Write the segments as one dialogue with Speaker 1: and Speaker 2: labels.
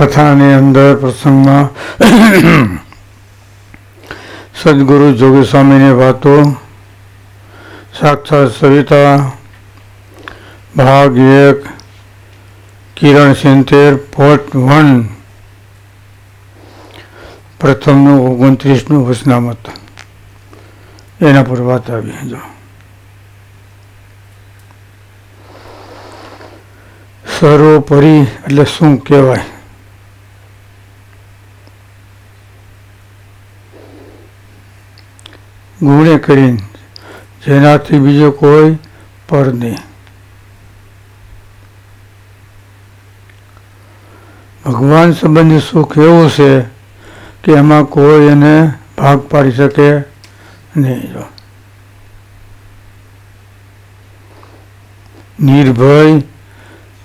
Speaker 1: કથાની અંદર પ્રસંગમાં સદગુરુ જોગી સ્વામીની વાતો, સાક્ષાત સવિતા, ભાગ એક, કિરણ સિત્તેર પોર્ટ વન, પ્રથમનું ઓગણત્રીસનું વસનામત. એના પર વાત આવી, જો. સર્વોપરી એટલે શું કહેવાય? ગુણે કરીને, જેનાથી બીજો કોઈ પર નહીં. ભગવાન સંબંધી સુખ એવું છે કે એમાં કોઈ એને ભાગ પાડી શકે નહીં જો. નિર્ભય,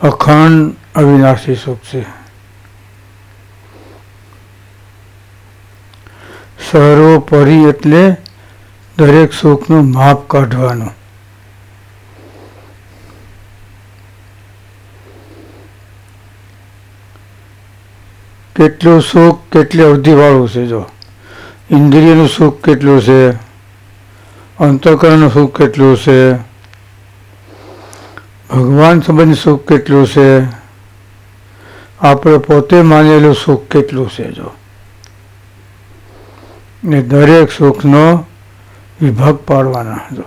Speaker 1: અખંડ અવિનાશી સુખ છે. સર્વોપરી એટલે દરેક સુખનું માપ કાઢવાનું. કેટલું સુખ કેટલી અવધિવાળું છે જો. ઇન્દ્રિયનું સુખ કેટલું છે? અંતઃકરણનું સુખ કેટલું છે? ભગવાન સંબંધી સુખ કેટલું છે? આપણે પોતે માનેલું સુખ કેટલું છે જો. ને દરેક સુખનો વિભાગ પાડવાના હતો.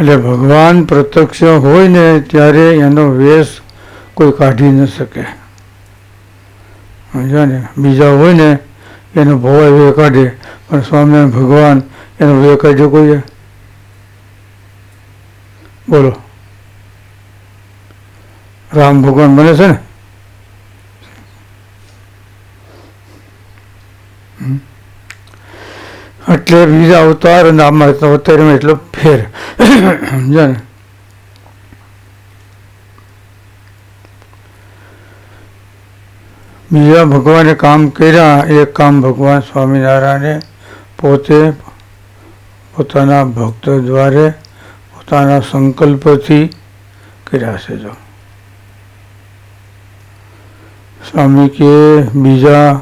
Speaker 1: એટલે ભગવાન પ્રત્યક્ષ હોય ને ત્યારે એનો વેશ કોઈ કાઢી ન શકે. સમજ્યા ને? બીજા હોય ને એનો ભવાય વે કાઢે, પણ સ્વામી ભગવાન એનો વે કાઢ્યો કોઈએ બોલો. રામ ભગવાન બને છે ને? એટલે બીજા અવતાર અને એટલો ફેર. સમજ્યા ને? બીજા ભગવાને કામ કર્યા એ કામ ભગવાન સ્વામિનારાયણે પોતે પોતાના ભક્ત દ્વારે પોતાના સંકલ્પથી કર્યા છે જો. સ્વામી કે બીજા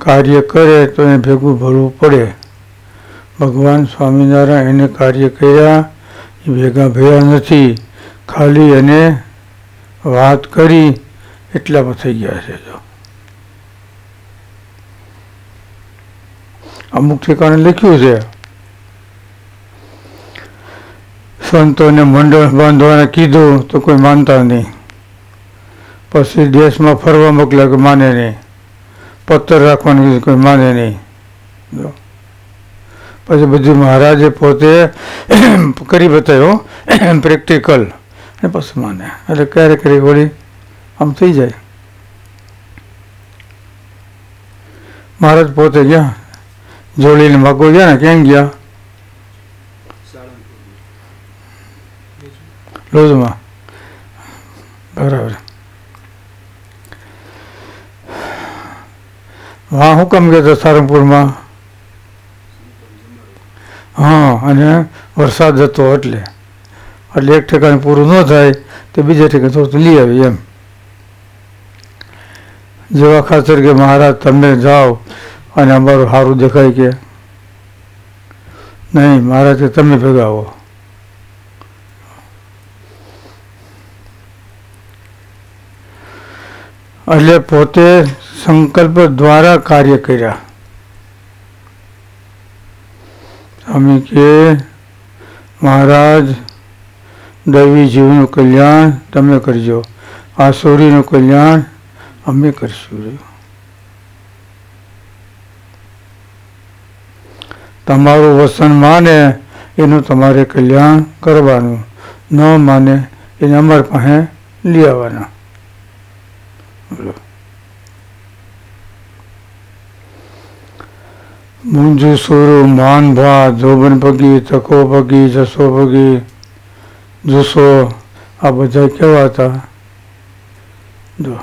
Speaker 1: કાર્ય કરે તો એને ભેગું ભરવું પડે. ભગવાન સ્વામિનારાયણ એને કાર્ય કર્યા, એ ભેગા ભયા નથી. ખાલી એને વાત કરી એટલામાં થઈ ગયા છે જો. અમુક ઠેકાણે લખ્યું છે, સંતોને મંડળ બાંધવાને કીધું તો કોઈ માનતા નહીં. પછી દેશમાં ફરવા મોકલ્યા કે માને નહીં. પથ્થર રાખવાની કીધું કોઈ માને નહીં. જો. પછી બધું મહારાજે પોતે કરી બતાવ્યો પ્રેક્ટિકલ. અને પછી માને. એટલે ક્યારેક ક્યારેક વળી? આમ થઈ જાય. મહારાજ પોતે ગયા. જોડીને માગો ગયા ને ક્યાં ગયા? લોજમાં. બરાબર. હા, હું કેમ ગયો હતો સારંગપુરમાં? હા, અને વરસાદ હતો એટલે. એટલે એક ઠેકાણે પૂરું ન થાય તો બીજા ઠેકાણે થોડું લઈ આવી એમ. જેવા ખાતર કે મહારાજ, તમે જાઓ અને અમારું સારું દેખાય કે. નહીં, મહારાજ કે તમે ભેગા આવો. એટલે પોતે સંકલ્પ દ્વારા કાર્ય કર્યા. કે, મહારાજ, દૈવી જીવનું કલ્યાણ તમે કરજો. આ સોરીનું કલ્યાણ અમે કરીશું તમારું વસન માને, એનું તમારે કલ્યાણ કરવાનું. ન માને, એને અમારી પાસે લઈ આવવાના. મુંજુ સુરુ માન ભા જોબન પગી તકો પગી જસો પગી જુસો આ બધા કેવા હતા જો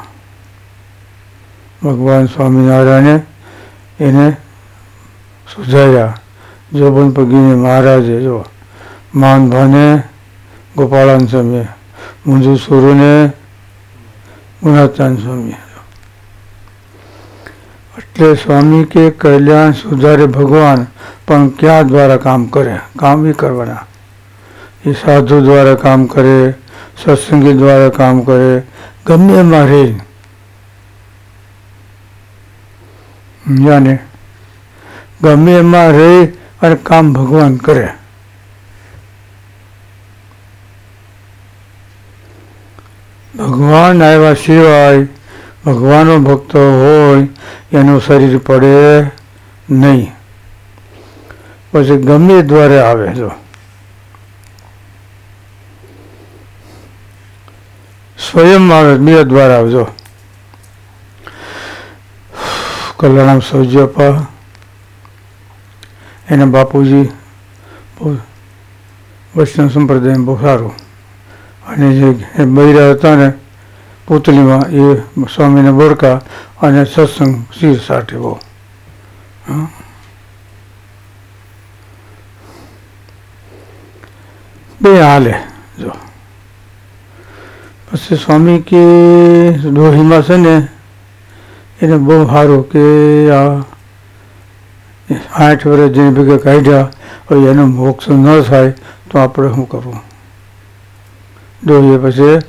Speaker 1: ભગવાન સ્વામિનારાયણે એને સુધાર્યા જોબન પગીને મહારાજે જો માન ભાને ગોપાળાન સમય મુંજુ સુરુને ગુણાચાન સ્વામી. એટલે સ્વામી કે કલ્યાણ સુધારે ભગવાન, પણ ક્યાં દ્વારા કામ કરે? કામ બી કરવાના. એ સાધુ દ્વારા કામ કરે, સત્સંગી દ્વારા કામ કરે, ગમે એમાં રહે. જાને ગમે એમાં રહી અને કામ ભગવાન કરે. ભગવાન આવ્યા સિવાય ભગવાનનો ભક્ત હોય, એનું શરીર પડે નહીં. પછી ગમે દ્વારે આવે, જો. સ્વયં આવે, બે દ્વાર આવજો કલ્યાણામ સૌજ્યપા એના બાપુજી વૈષ્ણવ સંપ્રદાય બહુ સારું. અને જે બૈરા હતા ને, પૂતળીમાં એ સ્વામીને બોરકા અને સત્સંગ શિર સાઠવો. બે હાલે, જો. પછી સ્વામી કે ડોહીમાં છે ને, એને બહુ સારું કે આ આઠ વર્ષ જેને ભેગા કાઢ્યા, હવે એનો મોક્ષ ન થાય, તો આપણે શું કરવું? ડોહીએ પછી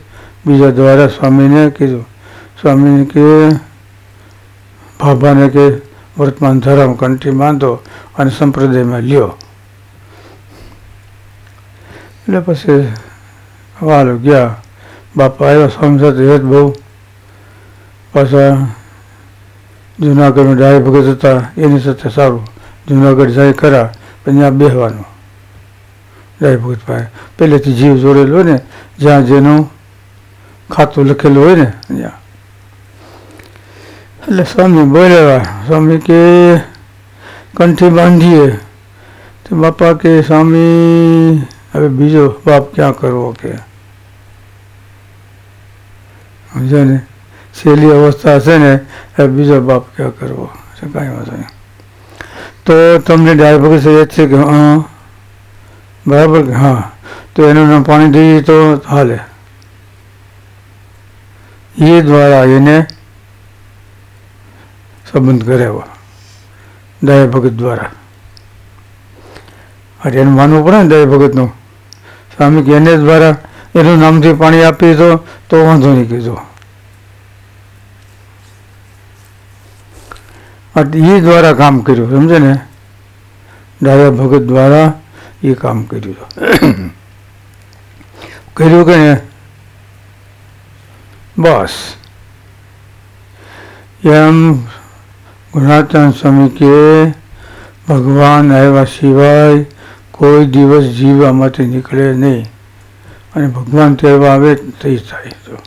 Speaker 1: બીજા દ્વારા સ્વામીને કીધું. સ્વામીને કે ભાભાને કે વર્તમાન ધર્મ કંઠી બાંધો અને સંપ્રદાયમાં લ્યો. એટલે પછી વાલો ગયા. બાપા આવ્યા, સ્વામી સાથે બહુ. પાછા જુનાગઢમાં ડાય ભગત હતા, એની સાથે સારું. જુનાગઢ જાય ખરા, પણ ત્યાં બેસવાનું ભગત પાસે પહેલેથી જીવ જોડેલો હોય ને, જ્યાં જેનું ખાતું લખેલું હોય ને, ત્યાં. એટલે સ્વામી બોલ્યા, સ્વામી કે કંઠી બાંધીએ. તો બાપા કે, સ્વામી, હવે બીજો બાપ ક્યાં કરવો કે? સમજો ને? સહેલી અવસ્થા છે ને, હવે બીજો બાપ ક્યાં કરવો? કાંઈ વાંધો નહીં. તો તમને ડાયબિટીસ યાદ છે કે, હા બરાબર? હા. તો એનું નામ પાણી દઈએ તો હાલે. એ દ્વારા એને સંબંધ કરાવ્યો. દયા ભગત દ્વારા. અરે એનું માનવું પડે ને દયા ભગતનું. સ્વામી કે એને દ્વારા એનું નામથી પાણી આપી દો તો વાંધો નહીં કીધો. એ દ્વારા કામ કર્યું, સમજે ને? ડાયા ભગત દ્વારા એ કામ કર્યું કર્યું કે બસ. એમ ગુણાતન સ્વામી કે ભગવાન આવ્યા સિવાય કોઈ દિવસ જીવવા માટે નીકળે નહીં. અને ભગવાન તહેવા આવે તે થાય તો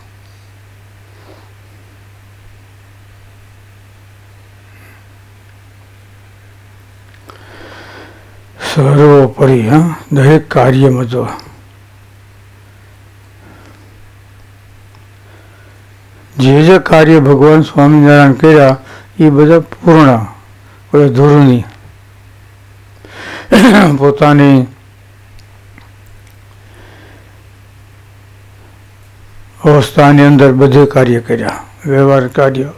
Speaker 1: સર્વોપરી હા? દરેક કાર્યમાં જો. જે જે કાર્ય ભગવાન સ્વામિનારાયણ કર્યા, એ બધા પૂર્ણ ધૂળની પોતાની અવસ્થાની અંદર બધે કાર્ય કર્યા. વ્યવહાર કાર્ય,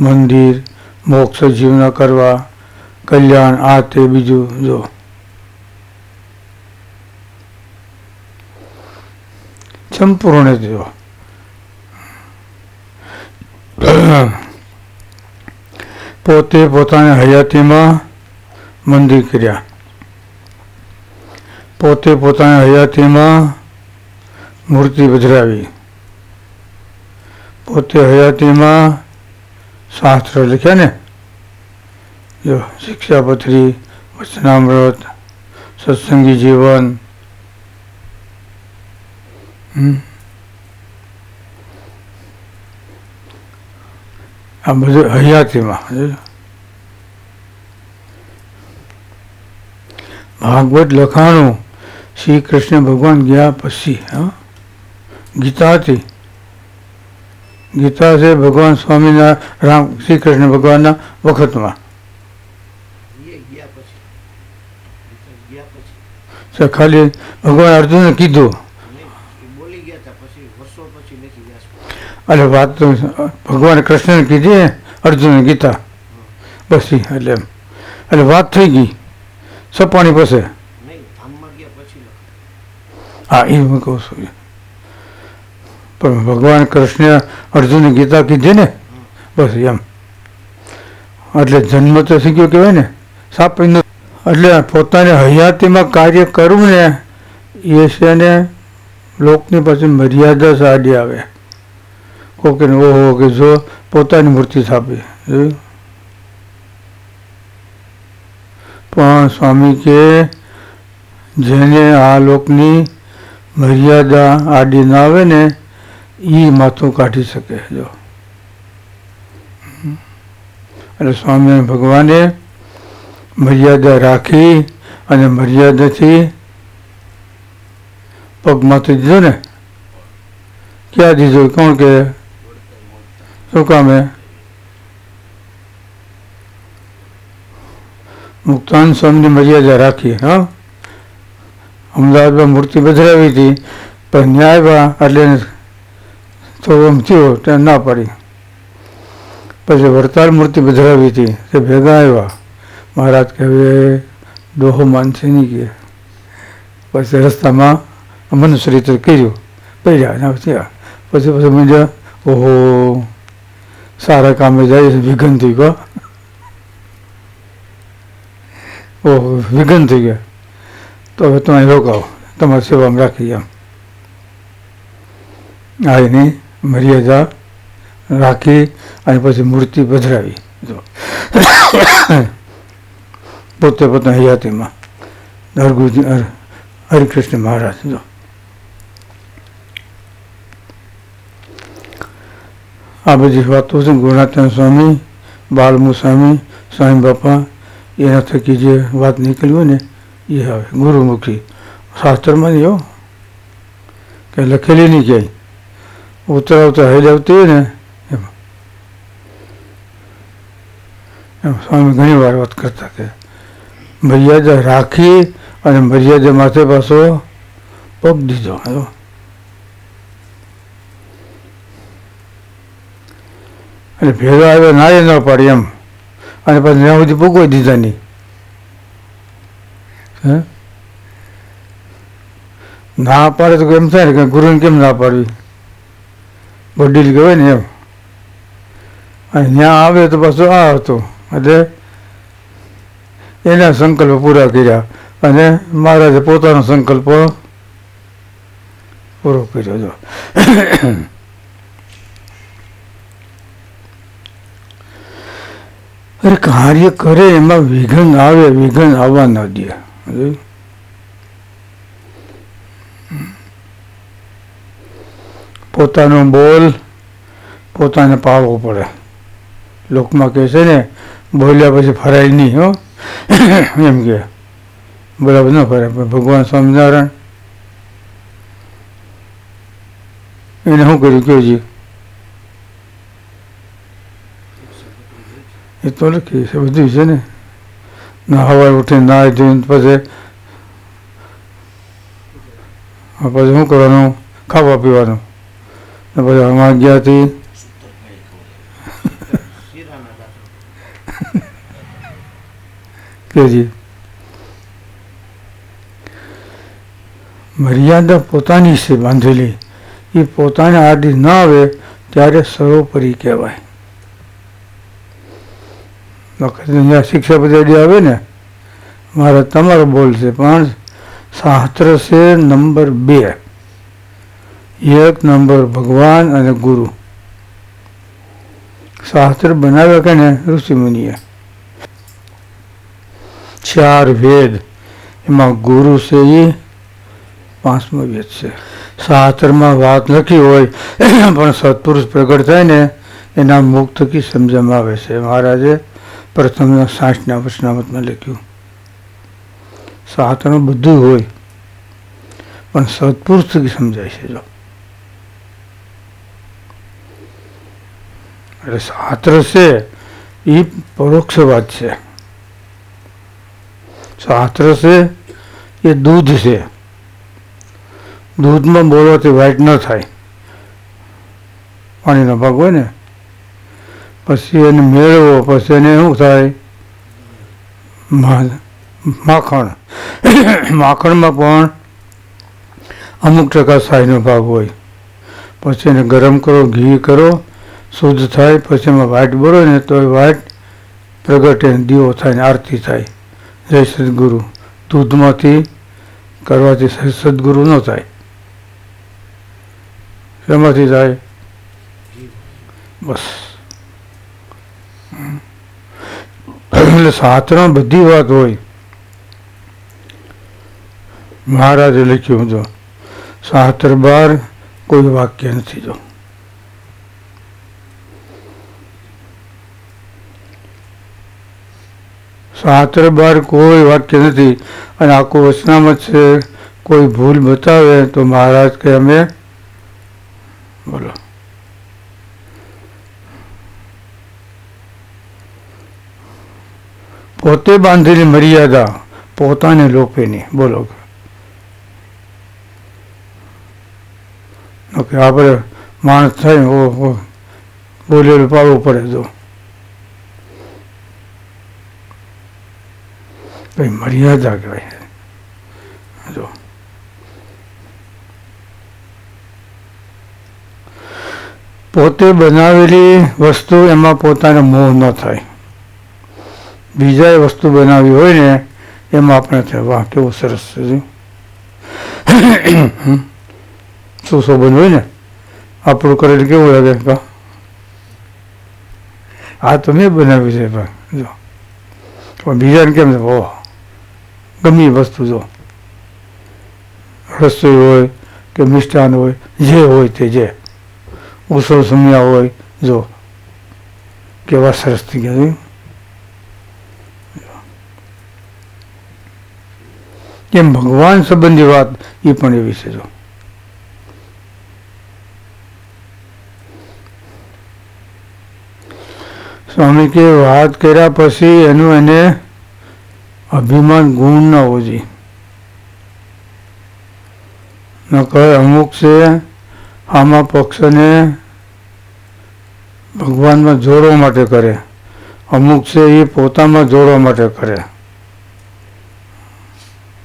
Speaker 1: મંદિર, મોક્ષ જીવના કરવા, કલ્યાણ, આ તે બીજું, જો. સંપૂર્ણ જો પોતે પોતાની હયાતીમાં મંદિર કર્યા. પોતે પોતાની હયાતીમાં મૂર્તિ પધરાવી. પોતે હયાતીમાં શાસ્ત્ર લખ્યા ને? જો શિક્ષાપત્રી, વચનામૃત, સત્સંગી જીવન. આ બધું હયાતીમાં ભાગવત લખાણું શ્રી કૃષ્ણ ભગવાન ગયા પછી હા? ગીતા હતી ગીતા છે ભગવાન સ્વામીના રામ શ્રી કૃષ્ણ ભગવાનના વખતમાં ખાલી ભગવાન અર્જુને કીધું
Speaker 2: બોલી ગયા હતા પછી વર્ષો પછી નથી વ્યાસ
Speaker 1: એટલે વાત તો ભગવાન કૃષ્ણને કીધી ને અર્જુનને ગીતા. બસ એટલે એમ. એટલે વાત થઈ ગઈ. સપાણી પાસે. હા એ હું કહું છું. પણ ભગવાન કૃષ્ણ અર્જુનને ગીતા કીધી ને બસ એમ. એટલે જન્મ તો થઈ ગયો કહેવાય ને સાપ એટલે પોતાની હયાતીમાં કાર્ય કરવું ને એ છે ને લોકની પાછી મર્યાદા સાડી આવે. કોકે ઓહો કે જો પોતાની મૂર્તિ સ્થાપી. પણ સ્વામી કે જેને આ લોકની મર્યાદા આડી ના આવે ને એ માથું કાઢી શકે, જો. એટલે સ્વામી ભગવાને મર્યાદા રાખી અને મર્યાદાથી પગ માથું દીધો ને, ક્યાં દીધો? કોણ કે શું મુક્તાન સ્વામીની મર્યાદા રાખી, હા? અમદાવાદમાં મૂર્તિ બદલાવી હતી, પણ ન્યાયમાં એટલે થોડું થયું, ત્યાં ના પડી. પછી વડતાલ મૂર્તિ બદલાવી હતી, તે ભેગા આવ્યા. મહારાજ કે, હવે દોહો માનશે નહીં કે. પછી રસ્તામાં રીતે કર્યું. પૈસા થયા પછી પછી મને ઓહો સારા કામે જાય વિઘન થઈ ગયો. ઓહો, વિઘન થઈ ગયા. તો હવે તમે રોકાવો, તમારી સેવામાં રાખી એમ આ એની મર્યાદા રાખી અને પછી મૂર્તિ પધરાવી. પોતે પોતાની હયાતીમાં હરગુજી હર- હરિકૃષ્ણ મહારાજ, જો. આ બધી વાતો છે ગુણાત્યાન સ્વામી, બાલમુ સ્વામી સ્વામી બાપા, એના થકી જે વાત નીકળી હોય ને, એ આવે ગુરુમુખી. શાસ્ત્રમાં નહીં હો કે લખેલી નહીં ક્યાંય ઉતરા ઉતરા હેલ આવતી હોય ને, એમાં. એમ, સ્વામી ઘણી વાર વાત કરતા કે મર્યાદા રાખી અને મર્યાદા માથે પાછો પગ દીધો જો. એટલે ભેગા આવ્યો એ ન પાડી એમ. અને પછી ત્યાં સુધી પૂગવા દીધા નહીં. હે? ના પાડે તો એમ થાય ને? કે ગુરુને કેમ ના પાડવી? વડીલ કહેવાય ને એમ. અને ત્યાં આવે તો પાછું આ હતું. એટલે એના સંકલ્પ પૂરા કર્યા. અને મહારાજે પોતાનો સંકલ્પ પૂરો કર્યો. જો. અરે કાર્ય કરે એમાં વિઘન આવે, વિઘન આવવા ન દે. પોતાનો બોલ, પોતાને પાળવો પડે. લોકમાં કહે છે ને, બોલ્યા પછી ફરાય નહીં, હો. એમ કે બરાબર ન ફરાય ભગવાન સ્વામિનારાયણ. એને શું કર્યું? કયો જી એ તો લખી છે, બધું છે ને? ના ઉઠી ઉઠીને ના ધોઈને પછી પછી શું કરવાનું? ખાવા પીવાનું. ને પછી ગયાથી કેજી. મર્યાદા પોતાની છે બાંધેલી. એ પોતાને આડી ન આવે, ત્યારે સર્વોપરી કહેવાય. વખત અહીંયા આવે ને, મારે તમારો બોલ છે, પણ શાસ્ત્ર છે નંબર બે. એક નંબર ભગવાન અને ગુરુ. શાસ્ત્ર બનાવ્યા કે ને ઋષિમુનિએ ચાર વેદ. એમાં ગુરુ છે એ પાંચમો વેદ છે. શાસ્ત્રમાં વાત લખી હોય, પણ સત્પુરુષ પ્રગટ થાય ને, એના મુક્ત કી સમજવામાં આવે છે. મહારાજે પ્રથમના સાઠના વચનામતમાં લખ્યું. સાતનું બધું હોય, પણ સત્પુરુષ થકી સમજાય છે જો. એટલે શાસ્ત્ર છે એ પરોક્ષ વાત છે. શાસ્ત્ર છે એ દૂધ છે. દૂધમાં બોલવાથી વ્હાઈટ ન થાય. પાણીનો ભાગ હોય ને પછી એને મેળવો પછી એને શું થાય? મા- માખણ. માખણમાં પણ અમુક ટકા સાઈનો ભાગ હોય. પછી એને ગરમ કરો ઘી કરો શુદ્ધ થાય પછી એમાં વાટ બોલો ને તો એ વાટ પ્રગટે દીવો થાય ને આરતી થાય. જય સદગુરુ. દૂધમાંથી કરવાથી સદગુરુ ન થાય. શેમાંથી થાય? બસ. એટલે શાસ્ત્રમાં બધી વાત હોય. મહારાજે લખ્યું જો શાસ્ત્ર બાર કોઈ વાક્ય નથી જો. શાસ્ત્ર બાર કોઈ વાક્ય નથી. અને આખું વચનામાં છે, કોઈ ભૂલ બતાવે તો મહારાજ કે અમે, બોલો. પોતે બાંધેલી મર્યાદા પોતાને લોપે નહીં બોલો. ઓકે, આપણે માણસ થાય ઓ બોલેલું પાડવું પડે તો કઈ મર્યાદા કહેવાય. જો. પોતે બનાવેલી વસ્તુ એમાં પોતાને મોહ ન થાય. બીજાએ વસ્તુ બનાવી હોય ને, એમાં આપણે થાય વાહ, કેવું સરસ છે. સુશોભન હોય ને? આપણું કરેલું કેવું લાગે કા આ તો મેં બનાવ્યું છે, ભાઈ, જો. પણ બીજાને કેમ છે? ઓહ ગમી વસ્તુ, જો. રસોઈ હોય કે મિષ્ટાન હોય, જે હોય તે જે. ઉત્સવ સમયા હોય, જો. કેવા સરસ થઈ ગયા જોયું? ભગવાન સંબંધી વાત એ પણ એવી છે જો. સ્વામી કે વાત કર્યા પછી એનું એને અભિમાન ગુણ ન હોવો જોઈએ. નકર અમુક છે, આમાં પક્ષને ભગવાનમાં જોડવા માટે કરે. અમુક છે એ પોતામાં જોડવા માટે કરે.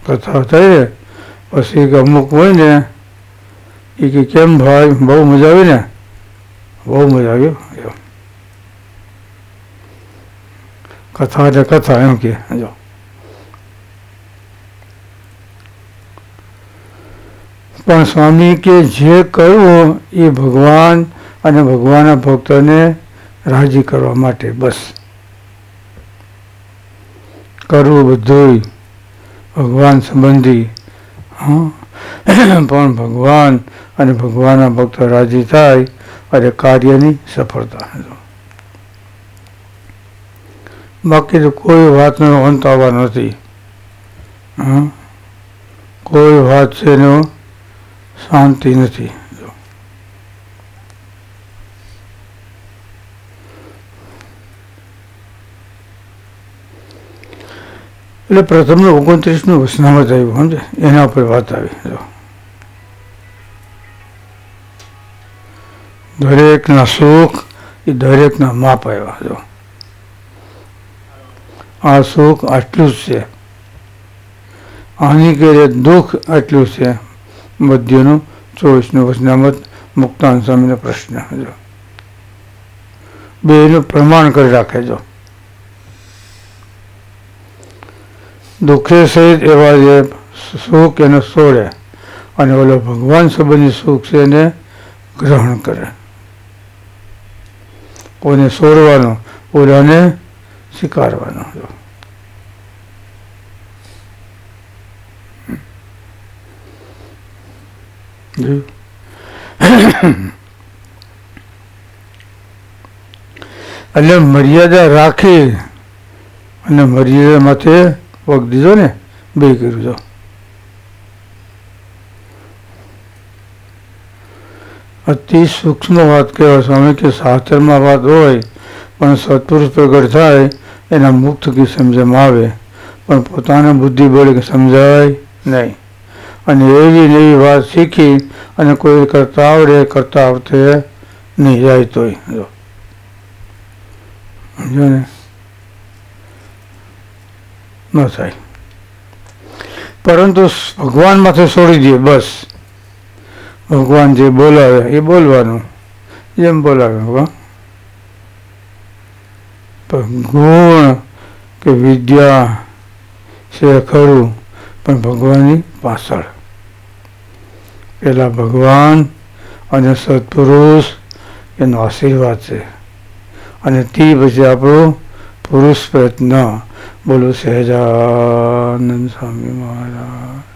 Speaker 1: કથા થઈ પછી અમુક હોય ને, એ કે કેમ ભાઈ, બહુ મજા આવી ને? બહુ મજા આવી એમ. કથા એટલે કથા, એમ કે, જો. પણ સ્વામી કે જે કહ્યું એ ભગવાન અને ભગવાનના ભક્તોને રાજી કરવા માટે બસ. કરવું બધું ભગવાન સંબંધી પણ ભગવાન અને ભગવાનના ભક્તો રાજી થાય અને કાર્યની સફળતા બાકી તો કોઈ વાતનો અંત આવવા નથી? કોઈ વાત છે એનો શાંતિ નથી જો. એટલે પ્રથમ ઓગણત્રીસનું વસનામત આવ્યું સમજે એના ઉપર વાત આવી. દરેકના સુખ એ દરેકના માપ આવ્યા, જો. આ સુખ આટલું જ છે. આની કરે દુઃખ આટલું છે. મધ્યનું ચોવીસનું વચનામત, મુક્તાન સ્વામીનો પ્રશ્ન, જો. બેનું પ્રમાણ કરી રાખે, જો. દુઃખે સહિત એવા જે સુખ એને છોડે અને ઓલો ભગવાન સંબંધી સુખ છે એને ગ્રહણ કરે. કોને છોડવાનો, ઓલાને સ્વીકારવાનો. એટલે મર્યાદા રાખી અને મર્યાદા માથે પગ દીધો ને બે કર્યું જો અતિ સૂક્ષ્મ વાત કહેવાય સ્વામી કે શાસ્ત્રમાં વાત હોય, પણ સત્પુરુષ પ્રગટ થાય, એના મુક્ત કી સમજમાં આવે. પણ પોતાના બુદ્ધિ બળે સમજાય નહીં. અને એવી ને એવી વાત શીખી અને કોઈ કરતા આવડે, કરતા આવતે નહીં, જાય તોય. જો. ને? ન થાય. પરંતુ ભગવાન માથે છોડી દઈએ બસ. ભગવાન જે બોલાવે, એ બોલવાનું. જેમ બોલાવે ગુણ કે વિદ્યા છે ખરું, પણ ભગવાનની પાછળ. પેલા ભગવાન અને સત્પુરુષ એનો આશીર્વાદ છે. અને તે પછી આપણું પુરુષ પ્રયત્ન. બોલો સહેજાનંદ સ્વામી મહારાજ